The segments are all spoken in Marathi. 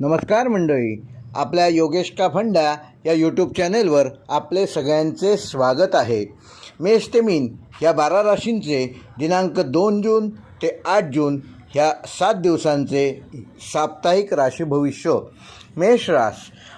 नमस्कार मंडळी. आपल्या योगेश का फंडा या यूट्यूब चॅनेलवर आपले सगळ्यांचे स्वागत आहे. मेष ते मीन या बारा राशींचे दिनांक दोन जून ते आठ जून ह्या सात दिवसांचे साप्ताहिक राशी भविष्य. मेष रास.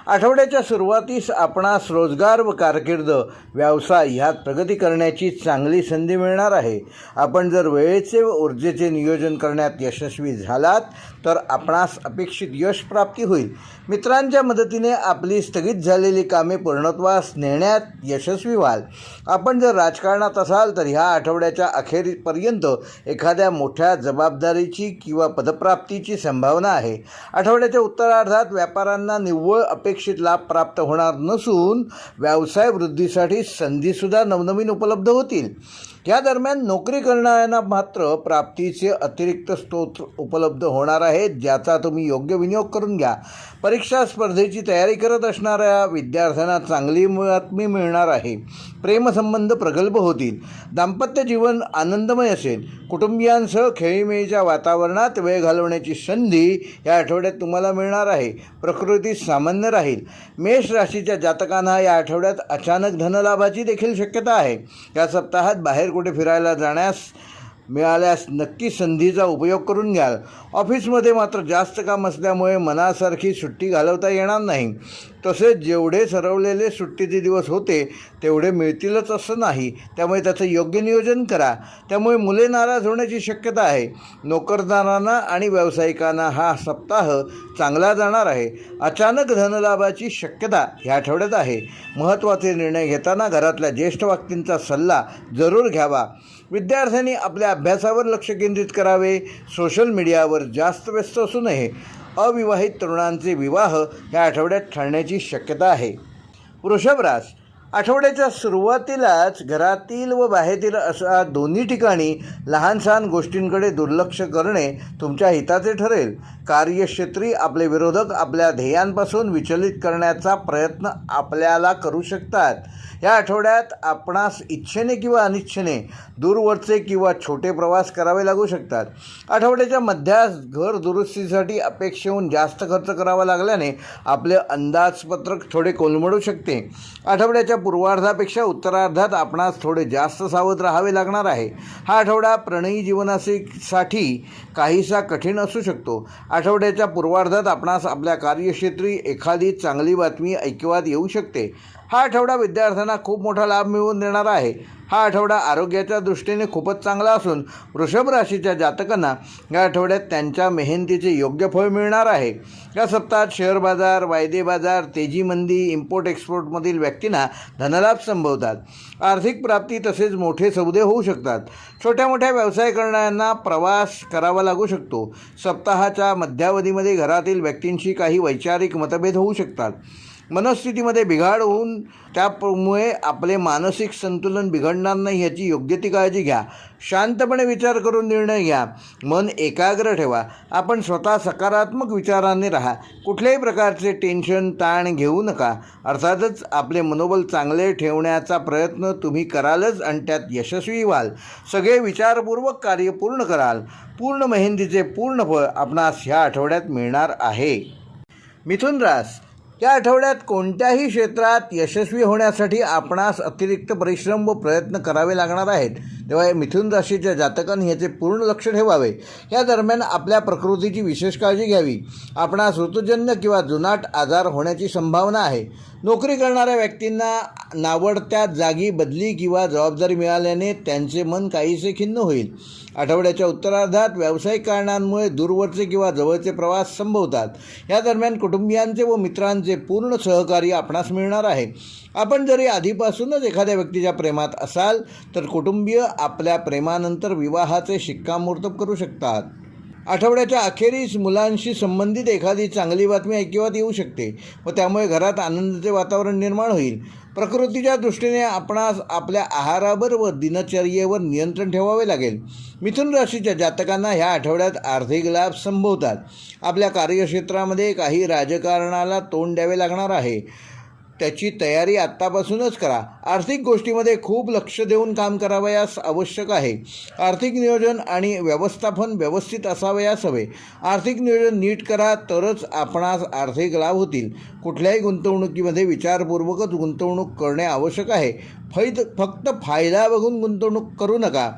आठवड्याच्या सुरुवातीस आपणास रोजगार व कारकीर्द व्यवसाय ह्यात प्रगती करण्याची चांगली संधी मिळणार आहे. आपण जर वेळेचे व ऊर्जेचे नियोजन करण्यात यशस्वी झालात तर आपणास अपेक्षित यश प्राप्ती होईल. मित्रांच्या मदतीने आपली स्थगित झालेली कामे पूर्णत्वास नेण्यात यशस्वी व्हाल. आपण जर राजकारणात असाल तर ह्या आठवड्याच्या अखेरीपर्यंत एखाद्या मोठ्या जबाबदारीची किंवा पदप्राप्तीची संभावना आहे. आठवड्याच्या उत्तरार्धात व्यापाऱ्यांना निव्वळ अपेक्षित लाभ प्राप्त होणार नसून व्यवसाय वृद्धीसाठी संधीसुद्धा नवनवीन उपलब्ध होतील. या दरम्यान नोकरी करणाऱ्यांना मात्र प्राप्तीचे अतिरिक्त स्रोत उपलब्ध होणार आहेत ज्याचा तुम्ही योग्य विनियोग करून घ्या. परीक्षा स्पर्धेची तयारी करत असणाऱ्या विद्यार्थ्यांना चांगली बातमी मिळणार आहे. प्रेमसंबंध प्रगल्भ होतील. दाम्पत्य जीवन आनंदमय असेल. कुटुंबियांसह खेळीमेळीच्या वातावरणात वेळ घालवण्याची संधी या आठवड्यात तुम्हाला मिळणार आहे. प्रकृती सामान्य राहील. मेष राशीच्या जातकांना या आठवड्यात अचानक धनलाभाची देखील शक्यता आहे. या सप्ताहात बाहेर कुठे फिरायला जाण्यास मिळाल्यास नक्की संधीचा उपयोग करून घ्याल. ऑफिसमध्ये मात्र जास्त काम असल्यामुळे मनासारखी सुट्टी घालवता येणार नाही. तसेच जेवढे सरवलेले सुट्टीचे दिवस होते तेवढे मिळतीलच असं नाही. त्यामुळे त्याचं योग्य नियोजन करा. त्यामुळे मुले नाराज होण्याची शक्यता आहे. नोकरदारांना आणि व्यावसायिकांना हा सप्ताह चांगला जाणार आहे. अचानक धनलाभाची शक्यता ह्या आठवड्यात आहे. महत्त्वाचे निर्णय घेताना घरातल्या ज्येष्ठ व्यक्तींचा सल्ला जरूर घ्यावा. विद्यार्थ्यांनी आपल्या अभ्यासावर लक्ष केंद्रित करावे. सोशल मीडियावर जास्त व्यस्त असू नये. अविवाहित तरुणांचे विवाह या आठवड्यात ठरण्याची शक्यता आहे. वृषभ आठवड्याच्या सुरुवातीलाच घरातील व बाहेरील अशा दोन्ही ठिकाणी लहान सहान गोष्टींकडे दुर्लक्ष करणे तुमच्या हिताचे ठरेल. कार्यक्षेत्री आपले विरोधक आपल्या ध्येयांपासून विचलित करण्याचा प्रयत्न आपल्याला करू शकतात. या आठवड्यात आपणास इच्छेने किंवा अनिच्छेने दूरवरचे किंवा छोटे प्रवास करावे लागू शकतात. आठवड्याच्या मध्यास घर दुरुस्तीसाठी अपेक्षेहून जास्त खर्च करावा लागल्याने आपले अंदाजपत्रक थोडे कोलमडू शकते. आठवड्याच्या पूर्वार्धापेक्षा उत्तरार्धात आपणास थोडे जास्त सावध राहावे लागणार आहे. हा आठवडा प्रणयी जीवनासाठी काहीसा कठीण असू शकतो. आठवड्याच्या पूर्वार्धात आपणास आपल्या कार्यक्षेत्री एखादी चांगली बातमी ऐकिवात येऊ शकते. हा आठवडा विद्यार्थ्यांना खूप मोठा लाभ मिळवून देणारा आहे. हा आठवडा आरोग्याच्या दृष्टीने खूपच चांगला असून वृषभ राशीच्या जातकांना या आठवड्यात त्यांच्या मेहनतीचे योग्य फळ मिळणार आहे. या सप्ताहात शेअर बाजार वायदे बाजार तेजी मंदी इम्पोर्ट एक्सपोर्टमधील व्यक्तींना धनलाभ संभवतात. आर्थिक प्राप्ती तसेच मोठे सौदे होऊ शकतात. छोट्या मोठ्या व्यवसाय करणाऱ्यांना प्रवास करावा लागू शकतो. सप्ताहाच्या मध्यावधीमध्ये घरातील व्यक्तींशी काही वैचारिक मतभेद होऊ शकतात. मनस्थितीमध्ये बिघाड होऊन त्यामुळे आपले मानसिक संतुलन बिघडणार नाही ह्याची योग्य ती काळजी घ्या. शांतपणे विचार करून निर्णय घ्या. मन एकाग्र ठेवा. आपण स्वतः सकारात्मक विचाराने राहा. कुठल्याही प्रकारचे टेन्शन ताण घेऊ नका. अर्थातच आपले मनोबल चांगले ठेवण्याचा प्रयत्न तुम्ही करालच आणि त्यात यशस्वी व्हाल. सगळे विचारपूर्वक कार्य पूर्ण कराल. पूर्ण मेहंदीचे पूर्ण फळ आपणास ह्या आठवड्यात मिळणार आहे. मिथुन रास या आठवड्यात कोणत्याही क्षेत्रात यशस्वी होण्यासाठी आपणास अतिरिक्त परिश्रम व प्रयत्न करावे लागणार आहेत. तेव्हा मिथुन राशीच्या जातकांनी याचे पूर्ण लक्ष ठेवावे. या दरम्यान आपल्या प्रकृतीची विशेष काळजी घ्यावी. आपणास ऋतुजन्य किंवा जुनाट आजार होण्याची संभावना आहे. नोकरी करणाऱ्या व्यक्तींना नावडत्या जागी बदली किंवा जबाबदारी मिळाल्याने त्यांचे मन काहीसे खिन्न होईल. आठवड्याच्या उत्तरार्धात व्यावसायिक कारणांमुळे दूरवरचे किंवा जवळचे प्रवास संभवतात. या दरम्यान कुटुंबियांचे व मित्रांचे पूर्ण सहकार्य आपणास मिळणार आहे. आपण जरी आधीपासूनच एखाद्या व्यक्तीच्या प्रेमात असाल तर कुटुंबीय आपल्या प्रेमानंतर विवाहाचे शिक्कामोर्तब करू शकतात. आठवड्याच्या अखेरीस मुलांशी संबंधित एखादी चांगली बातमी ऐकिवात येऊ शकते व त्यामुळे घरात आनंदाचे वातावरण निर्माण होईल. प्रकृतीच्या दृष्टीने आपणास आपल्या आहारावर व दिनचर्येवर नियंत्रण ठेवावे लागेल. मिथुन राशीच्या जातकांना ह्या आठवड्यात आर्थिक लाभ संभवतात. आपल्या कार्यक्षेत्रामध्ये काही राजकारणाला तोंड द्यावे लागणार आहे. त्याची तयारी आत्तापासूनच करा. आर्थिक गोष्टीमध्ये खूप लक्ष देऊन काम करावयास आवश्यक आहे. आर्थिक नियोजन आणि व्यवस्थापन व्यवस्थित असावयास हवे. आर्थिक नियोजन नीट करा तरच आपणास आर्थिक लाभ होतील. कुठल्याही गुंतवणुकीमध्ये विचारपूर्वकच गुंतवणूक करणे आवश्यक आहे. फैद फक्त फायदा बघून गुंतवणूक करू नका.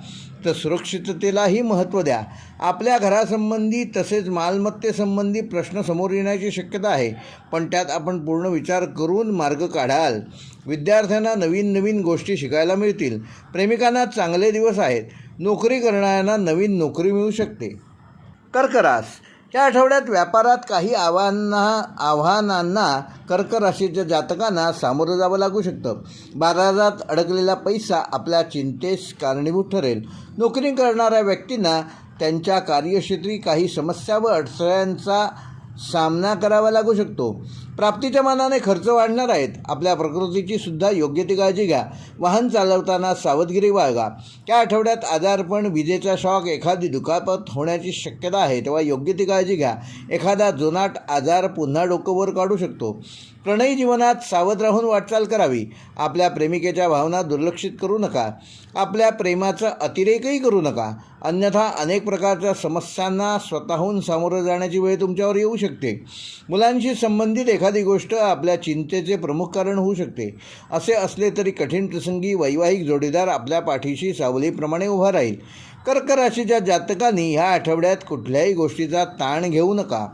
तर सुरक्षिततेलाही महत्त्व द्या. आपल्या घरासंबंधी तसेच मालमत्तेसंबंधी प्रश्न समोर येण्याची शक्यता आहे. पण त्यात आपण पूर्ण विचार करून मार्ग काढाल. विद्यार्थ्यांना नवीन नवीन गोष्टी शिकायला मिळतील. प्रेमिकांना चांगले दिवस आहेत. नोकरी करणाऱ्यांना नवीन नोकरी मिळू शकते. कर्करास या आठवड्यात व्यापारात काही आव्हाना आव्हानांना कर्क राशीच्या जातकांना सामोरं जावं लागू शकतं. बाजारात अडकलेला पैसा आपल्या चिंतेस कारणीभूत ठरेल. नोकरी करणाऱ्या व्यक्तींना त्यांच्या कार्यक्षेत्री काही समस्या व अडचण्यांचा सामना करावा लागू शकतो. प्राप्तीच्या मानाने खर्च वाढणार आहेत. आपल्या प्रकृतीची सुद्धा योग्य ती काळजी घ्या. वाहन चालवताना सावधगिरी बाळगा. त्या आठवड्यात आजारपण विजेचा शॉक एखादी दुखापत होण्याची शक्यता आहे तेव्हा योग्य ती काळजी घ्या. एखादा जुनाट आजार पुन्हा डोकंवर काढू शकतो. प्रणयी जीवनात सावध राहून वाटचाल करावी. आपल्या प्रेमिकेच्या भावना दुर्लक्षित करू नका. आपल्या प्रेमाचा अतिरेकही करू नका. अन्यथा अनेक प्रकारच्या समस्यांना स्वतःहून सामोरं जाण्याची वेळ तुमच्यावर येऊ शकते. मुलांशी संबंधित एखादा एखादी गोष्ट आपल्या चिंतेचे प्रमुख कारण होऊ शकते. असे असले तरी कठीण प्रसंगी वैवाहिक जोडीदार आपल्या पाठीशी सावलीप्रमाणे उभा राहील. कर्क राशीच्या जातकांनी ह्या आठवड्यात कुठल्याही गोष्टीचा ताण घेऊ नका.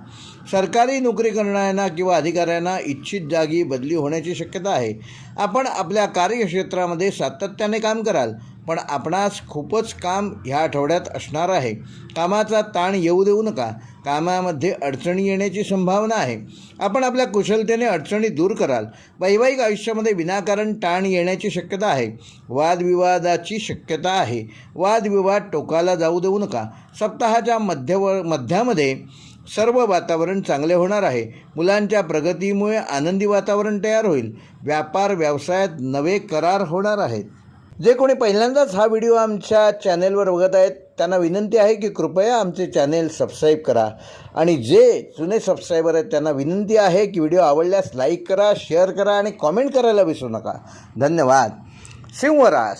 सरकारी नोकरी करणाऱ्यांना किंवा अधिकाऱ्यांना इच्छित जागी बदली होण्याची शक्यता आहे. आपण आपल्या कार्यक्षेत्रामध्ये सातत्याने काम कराल. पण आपणास खूपच काम ह्या आठवड्यात असणार आहे. कामाचा ताण येऊ देऊ नका. कामामध्ये अडचणी येण्याची संभावना आहे. आपण आपल्या कुशलतेने अडचणी दूर कराल. वैवाहिक आयुष्यामध्ये विनाकारण ताण येण्याची शक्यता आहे. वादविवादाची शक्यता आहे. वादविवाद टोकाला जाऊ देऊ नका. सप्ताहाच्या मध्यव मध्यामध्ये सर्व वातावरण चांगले होणार आहे. मुलांच्या प्रगतीमुळे आनंदी वातावरण तयार होईल. व्यापार व्यवसायात नवे करार होणार आहेत. जे कोणी पहिल्यांदाच हा व्हिडिओ आमच्या चॅनेलवर बघत आहेत त्यांना विनंती आहे की कृपया आमचे चॅनेल सबस्क्राईब करा. आणि जे जुने सबस्क्रायबर आहेत त्यांना विनंती आहे की व्हिडिओ आवडल्यास लाईक करा शेअर करा आणि कॉमेंट करायला विसरू नका. धन्यवाद. सिंहरास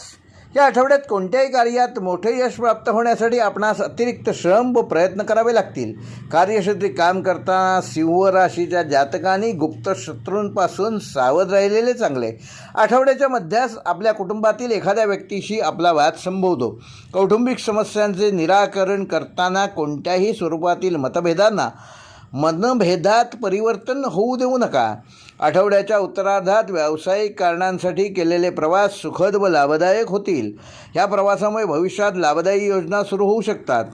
या आठवड्यात कोणत्याही कार्यात मोठे यश प्राप्त होण्यासाठी आपणास अतिरिक्त श्रम व प्रयत्न करावे लागतील. कार्यक्षेत्री काम करताना सिंह राशीच्या जातकांनी गुप्त शत्रूंपासून सावध राहिलेले चांगले. आठवड्याच्या मध्यास आपल्या कुटुंबातील एखाद्या व्यक्तीशी आपला वाद संभवतो. कौटुंबिक समस्यांचे निराकरण करताना कोणत्याही स्वरूपातील मतभेदांना मनभेदात परिवर्तन होऊ देऊ नका. आठवड्याच्या उत्तरार्धात व्यावसायिक कारणांसाठी केलेले प्रवास सुखद व लाभदायक होतील. ह्या प्रवासामुळे भविष्यात लाभदायी योजना सुरू होऊ शकतात.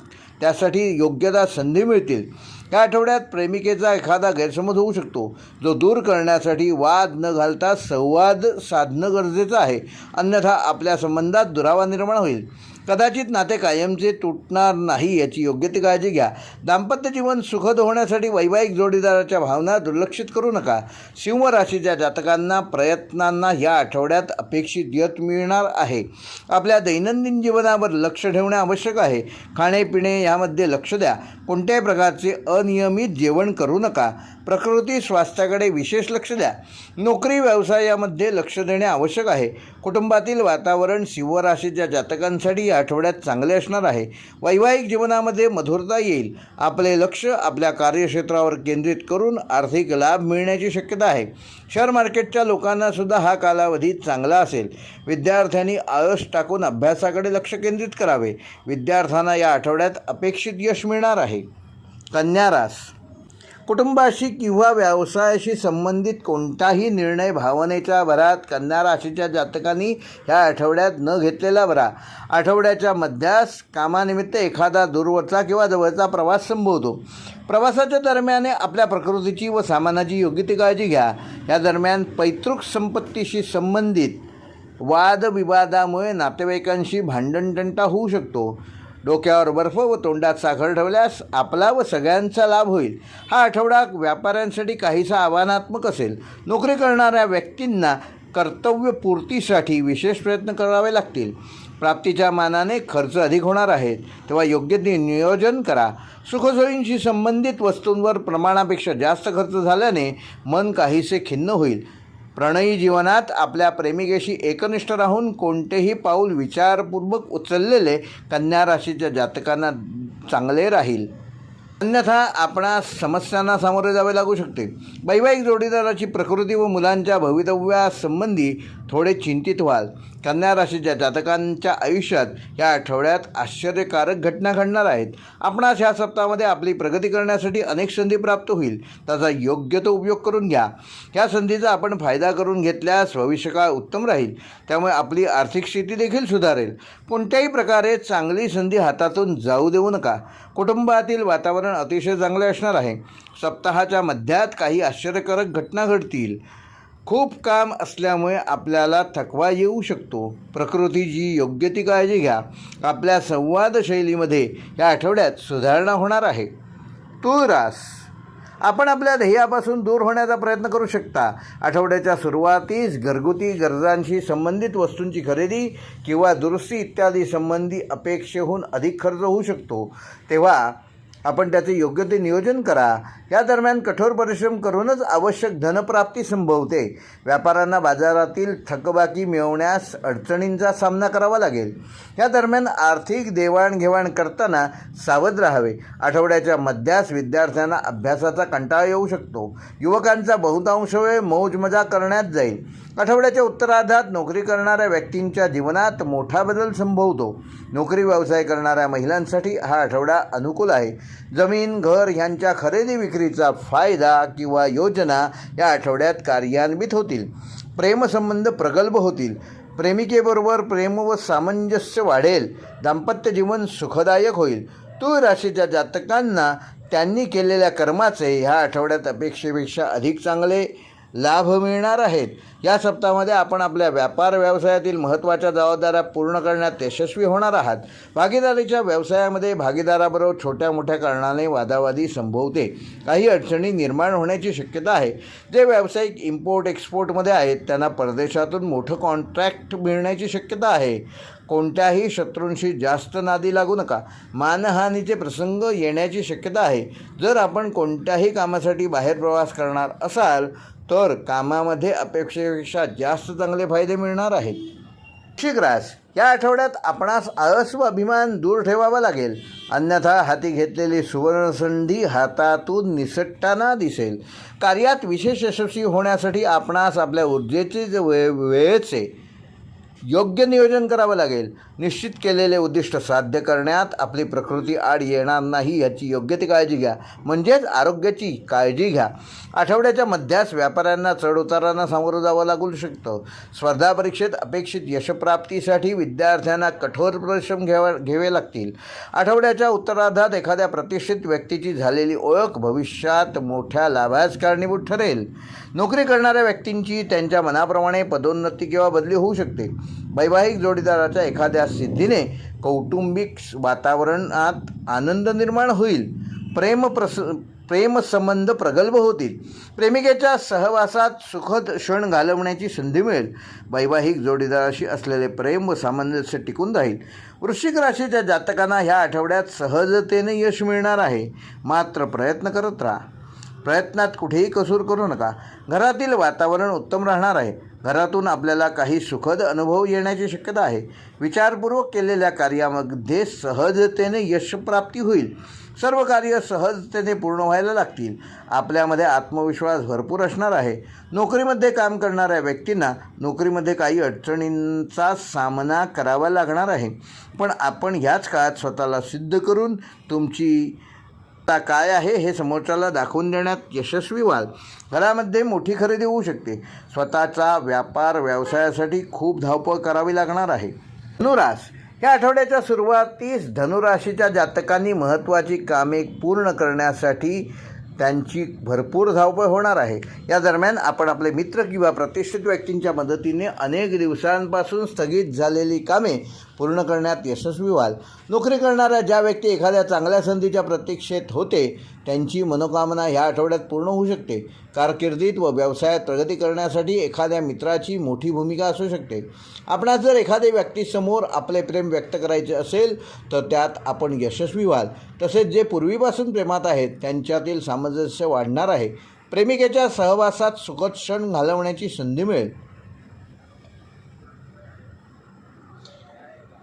त्यासाठी योग्यता संधी मिळतील. या आठवड्यात प्रेमिकेचा एखादा गैरसमज होऊ शकतो. जो दूर करण्यासाठी वाद न घालता संवाद साधणं गरजेचं आहे. अन्यथा आपल्या संबंधात दुरावा निर्माण होईल. कदाचित नाते कायमचे तुटणार नाही याची योग्य ती काळजी घ्या. दाम्पत्य जीवन सुखद होण्यासाठी वैवाहिक जोडीदाराच्या भावना दुर्लक्षित करू नका. सिंह राशीच्या जातकांना प्रयत्नांना या आठवड्यात अपेक्षित यश मिळणार आहे. आपल्या दैनंदिन जीवनावर लक्ष ठेवणे आवश्यक आहे. खाणेपिणे यामध्ये लक्ष द्या. कोणत्याही प्रकारचे अनियमित जेवण करू नका. प्रकृती स्वास्थ्याकडे विशेष लक्ष द्या. नोकरी व्यवसायामध्ये लक्ष देणे आवश्यक आहे. कुटुंबातील वातावरण शिवराशीच्या जातकांसाठी या आठवड्यात चांगले असणार आहे. वैवाहिक जीवनामध्ये मधुरता येईल. आपले लक्ष आपल्या कार्यक्षेत्रावर केंद्रित करून आर्थिक लाभ मिळण्याची शक्यता आहे. शेअर मार्केटच्या लोकांना सुद्धा हा कालावधी चांगला असेल. विद्यार्थ्यांनी आळस टाकून अभ्यासाकडे लक्ष केंद्रित करावे. विद्यार्थ्यांना या आठवड्यात अपेक्षित यश मिळणार आहे. कन्या रास कुटुंबाशी किंवा व्यवसायाशी संबंधित कोणताही निर्णय भावनेच्या भरात कन्या राशीच्या जातकांनी ह्या आठवड्यात न घेतलेला बरा. आठवड्याच्या मध्यास कामानिमित्त एखादा दूरवरचा किंवा जवळचा प्रवास संभवतो. प्रवासाच्या दरम्यान आपल्या प्रकृतीची व सामानाची योग्य ती काळजी घ्या. या दरम्यान पैतृक संपत्तीशी संबंधित वादविवादामुळे नातेवाईकांशी भांडणतंटा होऊ शकतो. डोक्यावर बर्फ व तोंडात साखर ठेवल्यास आपला व सगळ्यांचा लाभ होईल. हा आठवडा व्यापाऱ्यांसाठी काहीसा आव्हानात्मक असेल. नोकरी करणाऱ्या व्यक्तींना कर्तव्यपूर्तीसाठी विशेष प्रयत्न करावे लागतील. प्राप्तीच्या मानाने खर्च अधिक होणार आहेत तेव्हा योग्य ते नियोजन करा. सुखसोयींशी संबंधित वस्तूंवर प्रमाणापेक्षा जास्त खर्च झाल्याने मन काहीसे खिन्न होईल. प्रणयी जीवनात आपल्या प्रेमिकेशी एकनिष्ठ राहून कोणतेही पाऊल विचारपूर्वक उचललेले कन्या राशीच्या जातकांना चांगले राहील. अन्यथा आपणास समस्यांना सामोरे जावे लागू शकते. वैवाहिक जोडीदाराची प्रकृती व मुलांच्या भवितव्यासंबंधी थोडे चिंतित व्हाल. कन्या राशीच्या जातकांच्या आयुष्यात या आठवड्यात आश्चर्यकारक घटना घडणार आहेत. आपणास ह्या सप्ताहामध्ये आपली प्रगती करण्यासाठी अनेक संधी प्राप्त होईल. त्याचा योग्य तो उपयोग करून घ्या. या संधीचा आपण फायदा करून घेतल्यास भविष्यकाळ उत्तम राहील. त्यामुळे आपली आर्थिक स्थिती देखील सुधारेल. कोणत्याही प्रकारे चांगली संधी हातातून जाऊ देऊ नका. कुटुंबातील वातावरण अतिशय चांगले असणार आहे. सप्ताहाच्या मध्यात काही आश्चर्यकारक घटना घडतील. खूप काम असल्यामुळे आपल्याला थकवा येऊ शकतो. प्रकृतीची योग्य ती काळजी घ्या. आपल्या संवाद शैलीमध्ये या आठवड्यात सुधारणा होणार आहे. तुळरास आपण आपल्या ध्येयापासून दूर होण्याचा प्रयत्न करू शकता. आठवड्याच्या सुरुवातीस घरगुती गरजांशी संबंधित वस्तूंची खरेदी किंवा दुरुस्ती इत्यादी संबंधी अपेक्षेहून अधिक खर्च होऊ शकतो. तेव्हा आपण त्याचे योग्य ते नियोजन करा. या दरम्यान कठोर परिश्रम करूनच आवश्यक धनप्राप्ती संभवते. व्यापाऱ्यांना बाजारातील थकबाकी मिळवण्यास अडचणींचा सामना करावा लागेल. या दरम्यान आर्थिक देवाणघेवाण करताना सावध राहावे. आठवड्याच्या मध्यास विद्यार्थ्यांना अभ्यासाचा कंटाळा येऊ शकतो. युवकांचा बहुतांश वेळ मौज मजा करण्यात जाईल. आठवड्याच्या उत्तरार्धात नोकरी करणाऱ्या व्यक्तींच्या जीवनात मोठा बदल संभवतो. नोकरी व्यवसाय करणाऱ्या महिलांसाठी हा आठवडा अनुकूल आहे. जमीन घर ह्यांच्या खरेदी विक्रीचा फायदा किंवा योजना या आठवड्यात कार्यान्वित होतील. प्रेमसंबंध प्रगल्भ होतील. प्रेमिकेबरोबर प्रेम व सामंजस्य वाढेल. दाम्पत्य जीवन सुखदायक होईल. तूळ राशीच्या जातकांना त्यांनी केलेल्या कर्माचे ह्या आठवड्यात अपेक्षेपेक्षा अधिक चांगले लाभ मिळणार आहेत. या सप्ताहामध्ये आपण आपल्या व्यापार व्यवसायातील महत्त्वाच्या जबाबदाऱ्या पूर्ण करण्यात यशस्वी होणार आहात. भागीदारीच्या व्यवसायामध्ये भागीदाराबरोबर छोट्या मोठ्या कारणाने वादावादी संभवते. काही अडचणी निर्माण होण्याची शक्यता आहे. जे व्यावसायिक इम्पोर्ट एक्सपोर्टमध्ये आहेत त्यांना परदेशातून मोठं कॉन्ट्रॅक्ट मिळण्याची शक्यता आहे. कोणत्याही शत्रूंशी जास्त नादी लागू नका. मानहानीचे प्रसंग येण्याची शक्यता आहे. जर आपण कोणत्याही कामासाठी बाहेर प्रवास करणार असाल तर कामामध्ये अपेक्षेपेक्षा जास्त चांगले फायदे मिळणार आहेत. वृश्चिक या आठवड्यात आपणास आळस व अभिमान दूर ठेवावा लागेल. अन्यथा हाती घेतलेली सुवर्णसंधी हातातून निसटताना दिसेल. कार्यात विशेष यशस्वी होण्यासाठी आपणास आपल्या ऊर्जेचे वे वेळेचे योग्य नियोजन करावं लागेल. निश्चित केलेले उद्दिष्ट साध्य करण्यात आपली प्रकृती आड येणार नाही याची योग्य ती काळजी घ्या. म्हणजेच आरोग्याची काळजी घ्या. आठवड्याच्या मध्यास व्यापाऱ्यांना चढउतारांना सामोरं जावं लागू शकतं. स्पर्धा परीक्षेत अपेक्षित यशप्राप्तीसाठी विद्यार्थ्यांना कठोर परिश्रम घ्यावा घ्यावे लागतील. आठवड्याच्या उत्तरार्धात एखाद्या प्रतिष्ठित व्यक्तीची झालेली ओळख भविष्यात मोठ्या लाभास कारणीभूत ठरेल. नोकरी करणाऱ्या व्यक्तींची त्यांच्या मनाप्रमाणे पदोन्नती किंवा बदली होऊ शकते. वैवाहिक जोडीदाराच्या एखाद्या सिद्धीने कौटुंबिक वातावरणात आनंद निर्माण होईल. प्रेम प्रस प्रेमसंबंध प्रगल्भ होतील. प्रेमिकेच्या सहवासात सुखद क्षण घालवण्याची संधी मिळेल. वैवाहिक जोडीदाराशी असलेले प्रेम व सामंजस्य टिकून राहील. वृश्चिक राशीच्या जातकांना ह्या आठवड्यात सहजतेने यश मिळणार आहे. मात्र प्रयत्न करत राहा. प्रयत्नात कुठेही कसूर करू नका. घरातील वातावरण उत्तम राहणार आहे. घरातून आपल्याला काही सुखद अनुभव येण्याची शक्यता आहे. विचारपूर्वक केलेल्या कार्यामध्ये सहजतेने यशप्राप्ती होईल. सर्व कार्य सहजतेने पूर्ण व्हायला लागतील. आपल्यामध्ये आत्मविश्वास भरपूर असणार आहे. नोकरीमध्ये काम करणाऱ्या व्यक्तींना नोकरीमध्ये काही अडचणींचा सामना करावा लागणार आहे. पण आपण ह्याच काळात स्वतःला सिद्ध करून तुमची काय आहे हे समोरच्याला दाखवून देण्यात यशस्वी व्हाल. घरामध्ये मोठी खरेदी होऊ शकते. स्वतःचा व्यापार व्यवसायासाठी खूप धावपळ करावी लागणार आहे. धनुरास. या आठवड्याच्या सुरुवातीस धनुराशीच्या जातकांनी महत्त्वाची कामे पूर्ण करण्यासाठी त्यांची भरपूर धावपळ होणार आहे. या दरम्यान आपण आपले मित्र किंवा प्रतिष्ठित व्यक्तींच्या मदतीने अनेक दिवसांपासून स्थगित झालेली कामे पूर्ण करण्यात यशस्वी व्हाल. नोकरी करणाऱ्या ज्या व्यक्ती एखाद्या चांगल्या संधीच्या प्रतीक्षेत होते त्यांची मनोकामना ह्या आठवड्यात पूर्ण होऊ शकते. कारकिर्दीत व व्यवसायात प्रगती करण्यासाठी एखाद्या मित्राची मोठी भूमिका असू शकते. आपणास जर एखाद्या व्यक्तीसमोर आपले प्रेम व्यक्त करायचे असेल तर त्यात आपण यशस्वी व्हाल. तसेच जे पूर्वीपासून प्रेमात आहेत त्यांच्यातील सामंजस्य वाढणार आहे. प्रेमिकेच्या सहवासात सुखद क्षण घालवण्याची संधी मिळेल.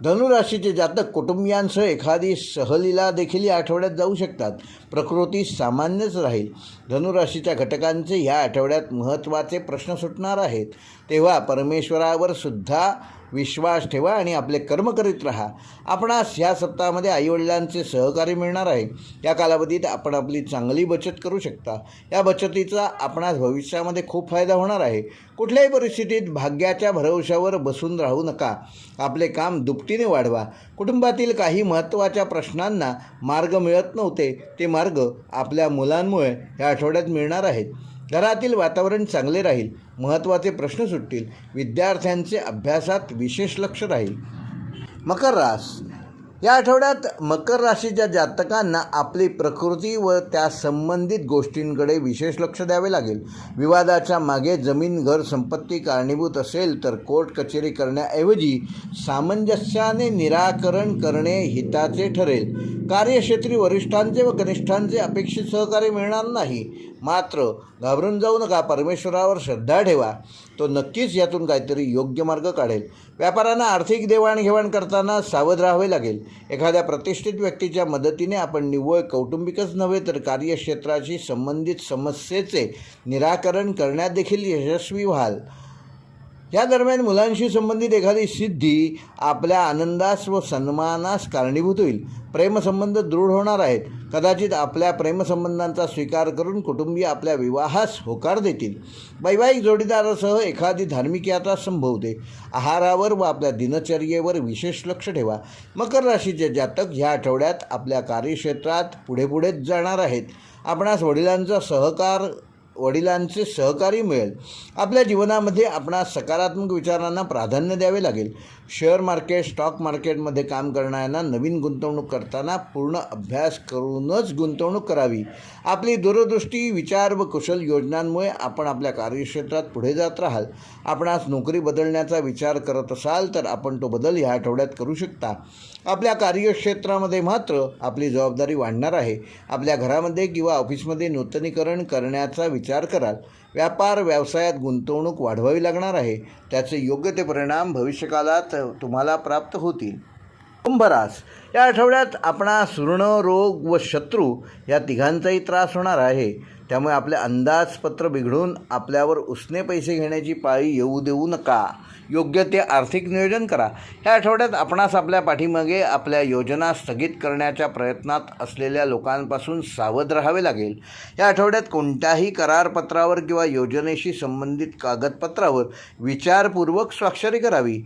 धनुराशीचे जातक कुटुंबियांसह एखादी सहलीला देखील या आठवड्यात जाऊ शकतात. प्रकृती सामान्यच राहील. धनुराशीच्या घटकांचे ह्या आठवड्यात महत्त्वाचे प्रश्न सुटणार आहेत. तेव्हा परमेश्वरावर सुद्धा विश्वास ठेवा आणि आपले कर्म करीत राहा. आपणास ह्या सप्ताहामध्ये आईवडिलांचे सहकार्य मिळणार आहे. या कालावधीत आपण आपली चांगली बचत करू शकता. या बचतीचा आपणास भविष्यामध्ये खूप फायदा होणार आहे. कुठल्याही परिस्थितीत भाग्याच्या भरवशावर बसून राहू नका. आपले काम दुपटीने वाढवा. कुटुंबातील काही महत्त्वाच्या प्रश्नांना मार्ग मिळत नव्हते. ते मार्ग आपल्या मुलांमुळे या आठवड्यात मिळणार आहेत. घरातील वातावरण चांगले राहील महत्त्वाचे प्रश्न सुटतील विद्यार्थ्यांचे अभ्यासात विशेष लक्ष राहील. मकर रास. या आठवड्यात मकर राशीच्या जातकांना आपली प्रकृती व त्या संबंधित गोष्टींकडे विशेष लक्ष द्यावे लागेल. विवादाच्या मागे जमीन घर संपत्ती कारणीभूत असेल तर कोर्ट कचेरी करण्याऐवजी सामंजस्याने निराकरण करणे हिताचे ठरेल. कार्यक्षेत्री वरिष्ठांचे व कनिष्ठांचे अपेक्षित सहकार्य मिळणार नाही. मात्र घाबरून जाऊ नका परमेश्वरावर श्रद्धा ठेवा. तो नक्कीच यातून काहीतरी योग्य मार्ग काढेल. व्यापाऱ्यांना आर्थिक देवाणघेवाण करताना सावध राहावे लागेल. एखाद्या प्रतिष्ठित व्यक्तीच्या मदतीने आपण निव्वळ कौटुंबिकच नव्हे तर कार्यक्षेत्राशी संबंधित समस्येचे निराकरण करण्यात देखील यशस्वी व्हाल. या दरम्यान मुलांशी संबंधित एखादी सिद्धी आपल्या आनंदास व सन्मानास कारणीभूत होईल. प्रेमसंबंध दृढ होणार आहेत. कदाचित आपल्या प्रेमसंबंधांचा स्वीकार करून कुटुंबीय आपल्या विवाहास होकार देतील. वैवाहिक जोडीदारासह एखादी धार्मिक यात्रा संभवते. आहारावर व आपल्या दिनचर्येवर विशेष लक्ष ठेवा. मकर राशीचे जातक ह्या आठवड्यात आपल्या कार्यक्षेत्रात पुढे पुढेच जाणार आहेत. आपणास वडिलांचा सहकार वडिलांचे सहकारी मिळेल. आपल्या जीवनामध्ये आपणा सकारात्मक विचारांना प्राधान्य द्यावे लागेल. शेअर मार्केट स्टॉक मार्केटमध्ये काम करणाऱ्यांना नवीन गुंतवणूक करताना पूर्ण अभ्यास करूनच गुंतवणूक करावी. आपली दूरदृष्टी विचार व कुशल योजनांमुळे आपण आपल्या कार्यक्षेत्रात पुढे जात राहाल. आपणास नोकरी बदलण्याचा विचार करत असाल तर आपण तो बदल ह्या आठवड्यात करू शकता. आपल्या कार्यक्षेत्रामध्ये मात्र आपली जबाबदारी वाढणार आहे. आपल्या घरामध्ये किंवा ऑफिसमध्ये नूतनीकरण करण्याचा विचार कराल. व्यापार व्यवसायात गुंतवणूक वाढवावी लागणार आहे. त्याचे योग्य ते परिणाम भविष्यकालात तुम्हाला प्राप्त होतील. कुंभरास या आठवड्यात आपणास सुर्ण रोग व शत्रू या तिघांचाही त्रास होणार आहे. त्यामुळे आपले अंदाजपत्र बिघडून आपल्यावर उसने पैसे घेण्याची पाळी येऊ देऊ नका. योग्य ते आर्थिक नियोजन करा. ह्या आठवड्यात आपणास आपल्या पाठीमागे आपल्या योजना स्थगित करण्याच्या प्रयत्नात असलेल्या लोकांपासून सावध राहावे लागेल. या आठवड्यात कोणत्याही करारपत्रावर किंवा योजनेशी संबंधित कागदपत्रावर विचारपूर्वक स्वाक्षरी करावी.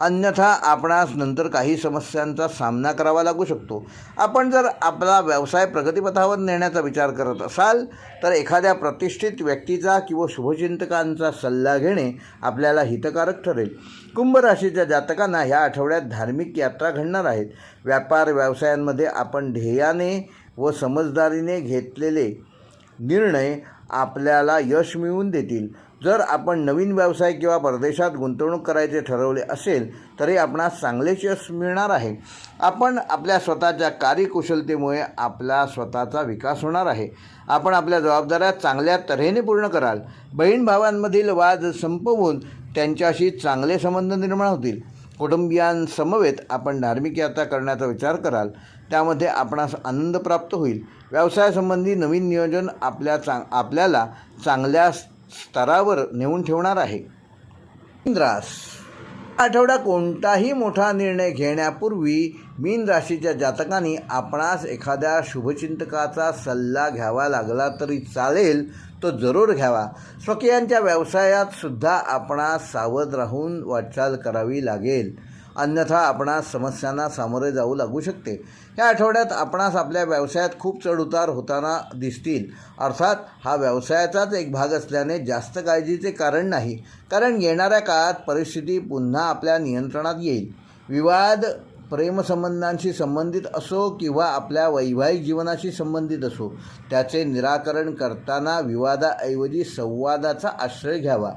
अन्यथा आपणास नंतर काही समस्यांचा सामना करावा लागू शकतो. आपण जर आपला व्यवसाय प्रगतीपथावर नेण्याचा विचार करत असाल तर एखाद्या प्रतिष्ठित व्यक्तीचा किंवा शुभचिंतकांचा सल्ला घेणे आपल्याला हितकारक ठरेल. कुंभ राशीच्या जातकांना ह्या आठवड्यात धार्मिक यात्रा घडणार आहेत. व्यापार व्यवसायांमध्ये आपण ध्येयाने व समजदारीने घेतलेले निर्णय आपल्याला यश मिळवून देतील. जर आपण नवीन व्यवसाय किंवा परदेशात गुंतवणूक करायचे ठरवले असेल तरी आपणास चांगलेच यश मिळणार आहे. आपण आपल्या स्वतःच्या कार्यकुशलतेमुळे आपला स्वतःचा विकास होणार आहे. आपण आपल्या जबाबदाऱ्या चांगल्या तऱ्हेने पूर्ण कराल. बहीण भावांमधील वाद संपवून त्यांच्याशी चांगले संबंध निर्माण होतील. कुटुंबियांसमवेत आपण धार्मिक यात्रा करण्याचा विचार कराल. त्यामध्ये आपणास आनंद प्राप्त होईल. व्यवसायासंबंधी नवीन नियोजन आपल्या चांग आपल्याला चांगल्या स्तरावर नेऊन ठेवणार आहे. मीनरास आठवडा कोणताही मोठा निर्णय घेण्यापूर्वी मीन राशीच्या जातकांनी आपणास एखाद्या शुभचिंतकाचा सल्ला घ्यावा लागला तरी चालेल तो जरूर घ्यावा. स्वकीयांच्या व्यवसायात सुद्धा आपणास सावध राहून वाटचाल करावी लागेल. अन्यथा आपणास समस्यांना सामोरे जाऊ लागू शकते. या आठवड्यात आपणास आपल्या व्यवसायात खूप चढउतार होताना दिसतील. अर्थात हा व्यवसायाचाच एक भाग असल्याने जास्त काळजीचे कारण नाही. कारण येणाऱ्या काळात परिस्थिती पुन्हा आपल्या नियंत्रणात येईल. विवाद प्रेमसंबंधांशी संबंधित असो किंवा आपल्या वैवाहिक जीवनाशी संबंधित असो त्याचे निराकरण करताना विवादाऐवजी संवादाचा आश्रय घ्यावा.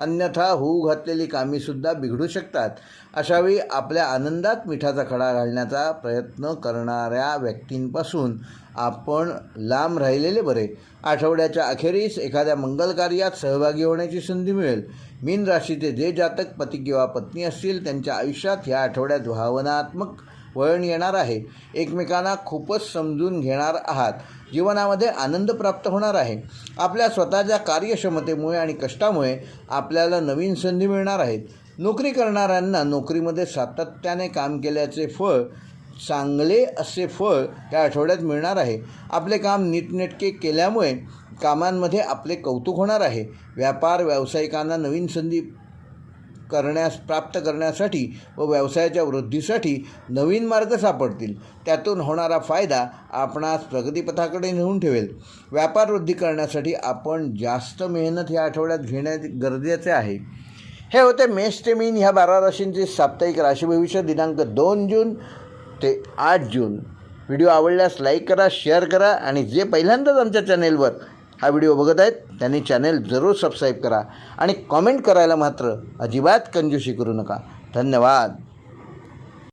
अन्यथा होऊ घातलेली कामीसुद्धा बिघडू शकतात. अशावेळी आपल्या आनंदात मिठाचा खडा घालण्याचा प्रयत्न करणाऱ्या व्यक्तींपासून आपण लांब राहिलेले बरे. आठवड्याच्या अखेरीस एखाद्या मंगल कार्यात सहभागी होण्याची संधी मिळेल. मीन राशीचे जे जातक पती किंवा पत्नी असतील त्यांच्या आयुष्यात ह्या आठवड्यात भावनात्मक वळण येणार आहे. एकमेकांना खूपच समजून घेणार आहात. जीवनामध्ये आनंद प्राप्त होणार आहे. आपल्या स्वतःच्या कार्यक्षमतेमुळे आणि कष्टामुळे आपल्याला नवीन संधी मिळणार आहेत. नोकरी करणाऱ्यांना नोकरीमध्ये सातत्याने काम केल्याचे फळ चांगले असे फळ त्या आठवड्यात मिळणार आहे. आपले काम नीटनेटके केल्यामुळे कामांमध्ये आपले कौतुक होणार आहे. व्यापार व्यावसायिकांना नवीन संधी करण्यास प्राप्त करण्यासाठी व व्यवसायाच्या वृद्धीसाठी नवीन मार्ग सापडतील. त्यातून होणारा फायदा आपणास प्रगतीपथाकडे नेऊन ठेवेल. व्यापार वृद्धी करण्यासाठी आपण जास्त मेहनत या आठवड्यात घेणे गरजेचे आहे. हे होते मेष ते मीन. ह्या बारा राशींचे साप्ताहिक राशी भविष्य दिनांक दोन जून ते आठ जून. व्हिडिओ आवडल्यास लाईक करा शेअर करा आणि जे पहिल्यांदाच आमच्या चॅनेलवर हा व्हिडिओ बघत आहेत त्यांनी चॅनेल जरूर सबस्क्राईब करा आणि कॉमेंट करायला मात्र अजिबात कंजूशी करू नका. धन्यवाद.